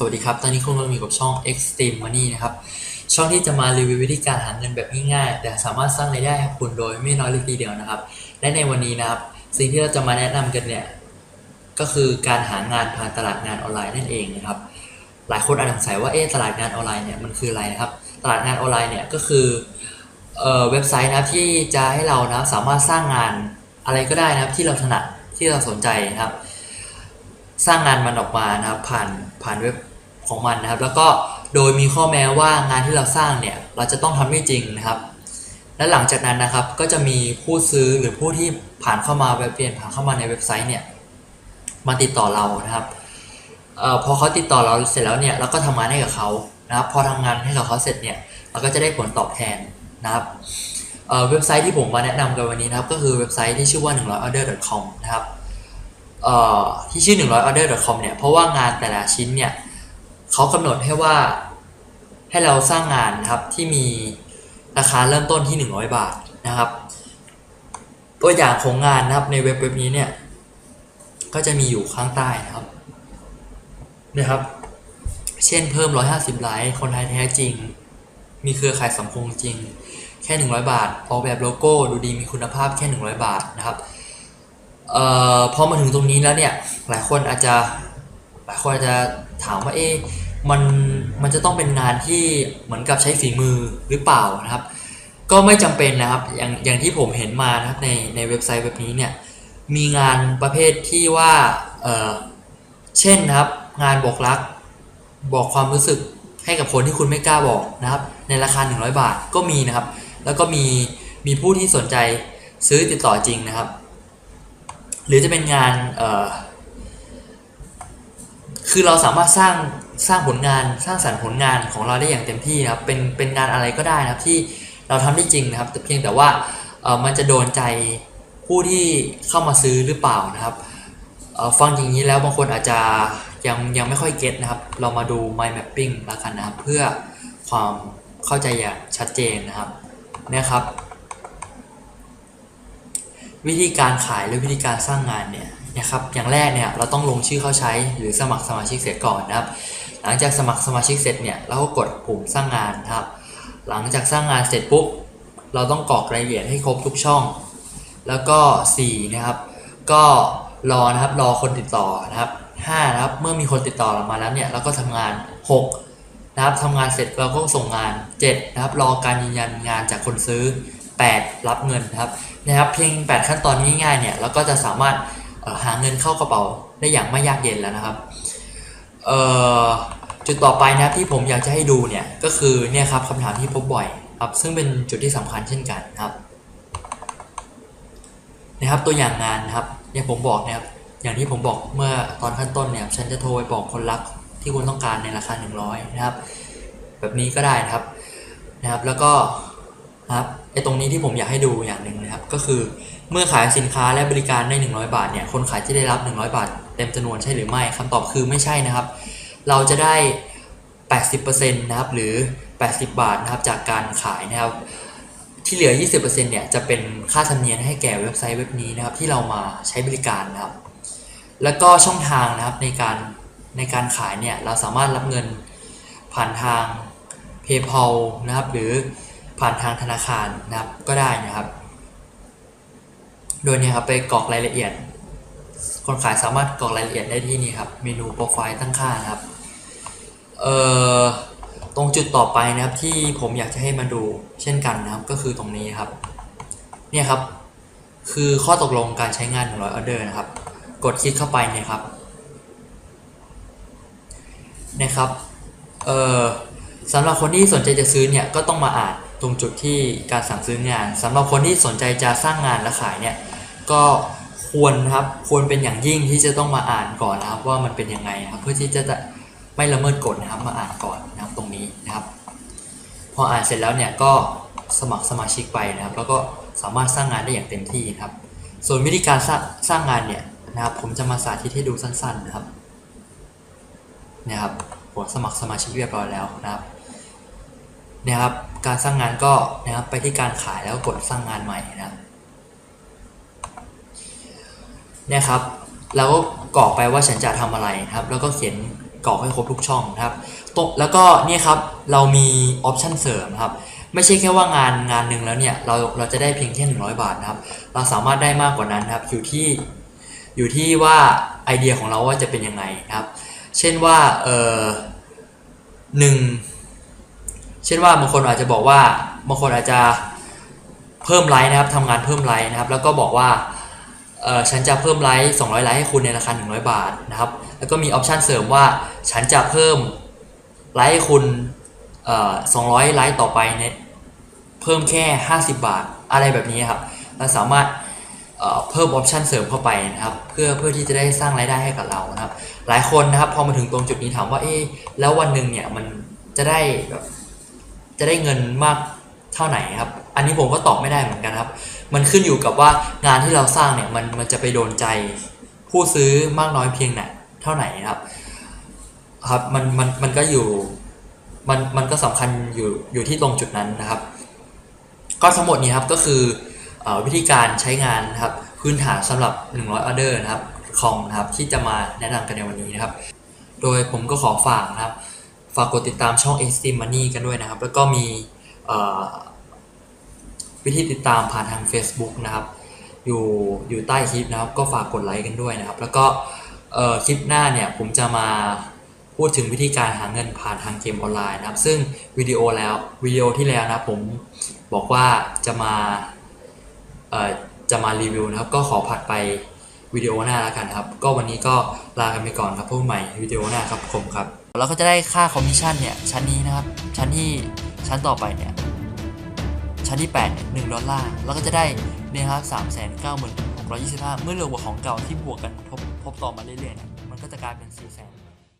สวัสดีครับ ตอนนี้คุณกำลังอยู่กับช่อง Extreme Money นะครับ ช่องที่จะมารีวิววิธีการหาเงินแบบง่ายๆ แต่สามารถสร้างรายได้ให้คุณโดยไม่น้อยเลยทีเดียวนะครับ และในวันนี้นะครับ สิ่งที่เราจะมาแนะนำกันเนี่ย ก็คือการหางานผ่านตลาดงานออนไลน์นั่นเองนะครับ หลายคนอาจสงสัยว่า เอ๊ะ ตลาดงานออนไลน์เนี่ยมันคืออะไรนะครับ ตลาดงานออนไลน์เนี่ยก็คือเอ่อเว็บไซต์นะครับที่จะให้เรานะครับสามารถสร้างงานอะไรก็ได้นะครับที่เราถนัดที่เราสนใจนะครับ สร้างงานมันออกมานะครับผ่านผ่านเว็บ ของมันนะครับ แล้วก็โดยมีข้อแม้ว่างานที่เราสร้างเนี่ยเราจะต้องทำให้จริงนะครับ และหลังจากนั้นนะครับก็จะมีผู้ซื้อหรือผู้ที่ผ่านเข้ามาแวะเวียนผ่านเข้ามาในเว็บไซต์เนี่ยมาติดต่อเรานะครับออพอเขาติดต่อเราเสร็จแล้วเนี่ยเราก็ทำงานให้กับเขานะครับ พอทำงานให้กับเขาเสร็จเนี่ยเราก็จะได้ผลตอบแทนนะครับเเว็บไซต์ที่ผมมาแนะนำกันวันนี้นะครับ ก็คือเว็บไซต์ที่ชื่อว่า 100order.com นะครับที่ชื่อ 100order.com เนี่ยเพราะว่างานแต่ละชิ้นเนี่ย เขากำหนดให้ว่าให้เราสร้างงานนะครับที่มีราคาเริ่มต้นที่ 100 บาทนะครับ ตัวอย่างของงานนะครับในเว็บเว็บนี้เนี่ยก็จะมีอยู่ข้างใต้นะครับนะครับ เช่นเพิ่ม 150 ไลค์คนไทยแท้จริง มีเครือข่ายสังคมจริง แค่ 100 บาท ออกแบบโลโก้ดูดีมีคุณภาพแค่ 100 บาทนะครับเอ่อพอมาถึงตรงนี้แล้วเนี่ยหลายคนอาจจะหลายคนอาจจะถามว่าเอ๊ะ มันมันจะต้องเป็นงานที่เหมือนกับใช้ฝีมือหรือเปล่านะครับ ก็ไม่จำเป็นนะครับอย่างอย่างที่ผมเห็นมานะครับในในเว็บไซต์เว็บนี้เนี่ยมีงานประเภทที่ว่าเออเช่นนะครับ งานบอกรัก บอกความรู้สึกให้กับคนที่คุณไม่กล้าบอกนะครับ ในราคา 100 บาทก็มีนะครับ แล้วก็มีมีผู้ที่สนใจซื้อติดต่อจริงนะครับ หรือจะเป็นงานเออคือเราสามารถสร้าง สร้างผลงานสร้างสรรค์ผลงานของเราได้อย่างเต็มที่นะครับเป็นเป็นงานอะไรก็ได้นะครับที่เราทำได้จริงนะครับแต่เพียงแต่ว่าเออมันจะโดนใจผู้ที่เข้ามาซื้อหรือเปล่านะครับเออฟังอย่างนี้แล้วบางคนอาจจะยังยังไม่ค่อยเก็ตนะครับ เรามาดู mind mapping แล้วกันนะครับ เพื่อความเข้าใจอย่างชัดเจนนะครับนะครับ วิธีการขายหรือวิธีการสร้างงานเนี่ยนะครับอย่างแรกเนี่ยเราต้องลงชื่อเข้าใช้หรือสมัครสมาชิกเสร็จก่อนนะครับ หลังจากสมัครสมาชิกเสร็จเนี่ยเราก็กดปุ่มสร้างงานครับ หลังจากสร้างงานเสร็จปุ๊บเราต้องกรอกรายละเอียดให้ครบทุกช่อง แล้วก็ 4 นะครับ ก็รอนะครับรอคนติดต่อนะครับ5นะครับเมื่อมีคนติดต่อเรามาแล้วเนี่ยเราก็ทำงาน 6 นะครับทำงานเสร็จเราก็ส่งงาน 7 นะครับ รอการยืนยันงานจากคนซื้อ 8 รับเงินนะครับนะครับเพียง 8 ขั้นตอนง่ายๆเนี่ยเราก็จะสามารถหาเงินเข้ากระเป๋าได้อย่างไม่ยากเย็นแล้วนะครับ เอ่อจุดต่อไปนะที่ผมอยากจะให้ดูเนี่ยก็คือเนี่ยครับคำถามที่พบบ่อยครับซึ่งเป็นจุดที่สำคัญเช่นกันนะครับนะครับตัวอย่างงานนะครับอย่างผมบอกนะครับอย่างที่ผมบอกเมื่อตอนขั้นต้นเนี่ยฉันจะโทรไปบอกคนรักที่คุณต้องการในราคา 100 นะครับ แบบนี้ก็ได้นะครับนะครับแล้วก็นะครับไอ้ตรงนี้ที่ผมอยากให้ดูอย่างหนึ่งนะครับก็คือ เมื่อขายสินค้าและบริการได้ 100 บาทเนี่ยคนขายที่ได้รับ 100 บาท เต็มจำนวนใช่หรือไม่คำตอบคือไม่ใช่นะครับ เราจะได้ 80%นะครับหรือ 80 บาทนะครับจากการขายนะครับที่เหลือ 20%เนี่ยจะเป็นค่าธรรมเนียมให้แก่เว็บไซต์เว็บนี้นะครับที่เรามาใช้บริการนะครับ แล้วก็ช่องทางนะครับในการในการขายเนี่ยเราสามารถรับเงินผ่านทาง PayPal นะครับหรือผ่านทางธนาคารนะครับก็ได้นะครับ โดยเนี่ยครับไปกรอกรายละเอียด คนขายสามารถกรอกรายละเอียดได้ที่นี่ครับเมนูโปรไฟล์ตั้งค่านะครับเอ่อตรงจุดต่อไปนะครับที่ผมอยากจะให้มาดูเช่นกันนะครับก็คือตรงนี้ครับเนี่ยครับคือข้อตกลงการใช้งาน100ออเดอร์นะครับ กดคลิกเข้าไปเนี่ยครับนะครับเอ่อสำหรับคนที่สนใจจะซื้อเนี่ยก็ต้องมาอ่าน ตรงจุดที่การสั่งซื้องานสำหรับคนที่สนใจจะสร้างงานและขายเนี่ยก็ควรครับควรเป็นอย่างยิ่งที่จะต้องมาอ่านก่อนนะครับ ว่ามันเป็นยังไงครับเพื่อที่จะไม่ละเมิดกฎนะครับมาอ่านก่อนนะครับตรงนี้นะครับ พออ่านเสร็จแล้วเนี่ยก็สมัครสมาชิกไปนะครับ แล้วก็สามารถสร้างงานได้อย่างเต็มที่ครับ ส่วนวิธีการสร้างสร้างงานเนี่ยนะครับ ผมจะมาสาธิตให้ดูสั้น ๆนะครับนะครับผมสมัครสมาชิกเรียบร้อยแล้วนะครับ นะครับ การสร้างงานก็นะครับไปที่การขายแล้วกดสร้างงานใหม่นะครับเนี่ยครับเราก็กรอกไปว่าฉันจะทำอะไรนะครับ แล้วก็เขียนกรอกให้ครบทุกช่องนะครับตรงแล้วก็เนี่ยครับเรามีออปชันเสริมครับไม่ใช่แค่ว่างานงานหนึ่งแล้วเนี่ยเราเราจะได้เพียงแค่ 100 บาทนะครับ เราสามารถได้มากกว่านั้นครับอยู่ที่อยู่ที่ว่าไอเดียของเราว่าจะเป็นยังไงนะครับ เช่นว่าเออหนึ่ง เช่นว่าบางคนอาจจะบอกว่าบางคนอาจจะเพิ่มไลค์นะครับทำงานเพิ่มไลค์นะครับ แล้วก็บอกว่าเออฉันจะเพิ่มไลค์200 ไลค์ให้คุณในราคา 100 บาทนะครับ แล้วก็มีออปชันเสริมว่าฉันจะเพิ่มไลค์ให้คุณเอ่อ200 ไลค์ต่อไปเนี่ยเพิ่มแค่ 50 บาทอะไรแบบนี้ครับเราสามารถเพิ่มออปชันเสริมเข้าไปนะครับ เพื่อเพื่อที่จะได้สร้างรายได้ให้กับเรานะครับ หลายคนนะครับพอมาถึงตรงจุดนี้ถามว่าเอ๊ะแล้ววันหนึ่งเนี่ยมันจะได้แบบ จะได้เงินมากเท่าไหนครับ อันนี้ผมก็ตอบไม่ได้เหมือนกันครับ มันขึ้นอยู่กับว่างานที่เราสร้างเนี่ยมันมันจะไปโดนใจผู้ซื้อมากน้อยเพียงไหนเท่าไหนครับ ครับมันมันมันก็อยู่มันมันก็สำคัญอยู่อยู่ที่ตรงจุดนั้นนะครับ ก็ทั้งหมดนี้ครับก็คืออวิธีการใช้งานนะครับ พื้นฐานสำหรับ 100ออเดอร์นะครับคอมนะครับที่จะมาแนะนำกันในวันนี้นะครับ โดยผมก็ขอฝากนะครับ ฝากกดติดตามช่อง Extreme Money กันด้วยนะครับ แล้วก็มีวิธีติดตามผ่านทาง Facebook นะครับ อยู่อยู่ใต้คลิปนะครับ ก็ฝากกดไลค์กันด้วยนะครับ แล้วก็คลิปหน้าเนี่ยผมจะมาพูดถึงวิธีการหาเงินผ่านทางเกมออนไลน์นะครับ ซึ่งวิดีโอแล้ววิดีโอที่แล้วนะผมบอกว่าจะมาจะมารีวิวนะครับ ก็ขอผัดไปวิดีโอหน้าแล้วกันครับ ก็วันนี้ก็ลากันไปก่อนครับพบใหม่วิดีโอหน้าครับผมครับ เราก็จะได้ค่าคอมมิชชั่นเนี่ยชั้นนี้นะครับ ชั้นที่ชั้นต่อไปเนี่ยชั้นที่8เนี่ยหดอลลาร์แล้วก็จะได้เนี่ยครับสามแสนเก้าหมื่นหกร้อยยี่สิบห้าเมื่อรวมกับของเก่าที่บวกกันทบทบต่อมาเรื่อยๆเนี่ยมันก็จะกลายเป็นสี่แสน